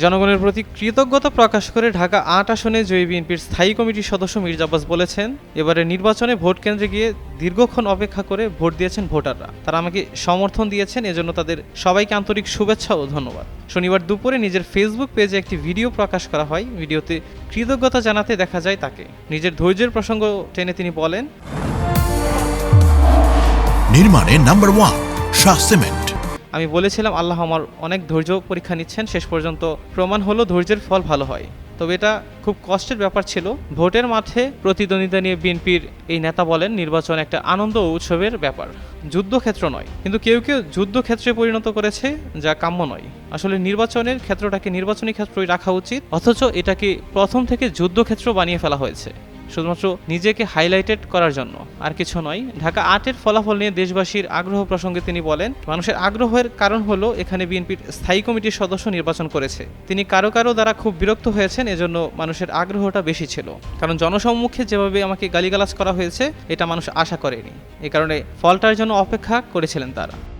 জনগণের প্রতি কৃতজ্ঞতা প্রকাশ করে ঢাকা আট আসনে জয়ী বিএনপির স্থায়ী কমিটির সদস্য মির্জা আব্বাস বলেছেন এবারে নির্বাচনে ভোট কেন্দ্রে গিয়ে দীর্ঘক্ষণ অপেক্ষা করে ভোট দিয়েছেন ভোটাররা। তারা আমাকে সমর্থন দিয়েছেন, এজন্য তাদের সবাইকে আন্তরিক শুভেচ্ছা ও ধন্যবাদ। শনিবার দুপুরে নিজের ফেসবুক পেজে একটি ভিডিও প্রকাশ করা হয়। ভিডিওতে কৃতজ্ঞতা জানাতে দেখা যায় তাকে। নিজের ধৈর্যের প্রসঙ্গ টেনে তিনি বলেন, নির্মাণে নাম্বার ওয়ান শাহ সিমেন্ট। আমি বলেছিলাম, আল্লাহ আমার অনেক ধৈর্য পরীক্ষা নিচ্ছেন, শেষ পর্যন্ত প্রমাণ হলো ধৈর্যের ফল ভালো হয়। তবে এটা খুব কষ্টের ব্যাপার ছিল। ভোটের মাঠে প্রতিদ্বন্দ্বিতা নিয়ে বিএনপির এই নেতা বলেন, নির্বাচন একটা আনন্দ ও উৎসবের ব্যাপার। যুদ্ধক্ষেত্র নয়, কিন্তু কেউ কেউ যুদ্ধক্ষেত্রে পরিণত করেছে, যা কাম্য নয়। আসলে নির্বাচনের ক্ষেত্রটাকে নির্বাচনী ক্ষেত্রই রাখা উচিত, অথচ এটাকে প্রথম থেকে যুদ্ধক্ষেত্র বানিয়ে ফেলা হয়েছে। শুধুমাত্র নিজেকে হাইলাইটেড করার জন্য। আর কিছু নয়, ঢাকা আটের ফলাফল নিয়ে দেশবাসীর আগ্রহ প্রসঙ্গে তিনি বলেন, মানুষের আগ্রহের কারণ হলো এখানে বিএনপির স্থায়ী কমিটির সদস্য নির্বাচন করেছে। তিনি কারও কারও দ্বারা খুব বিরক্ত হয়েছেন, এজন্য মানুষের আগ্রহটা বেশি ছিল। কারণ জনসম্মুখে যেভাবে আমাকে গালিগালাজ করা হয়েছে, এটা মানুষ আশা করেনি। এ কারণে ফলটার জন্য অপেক্ষা করেছিলেন তারা।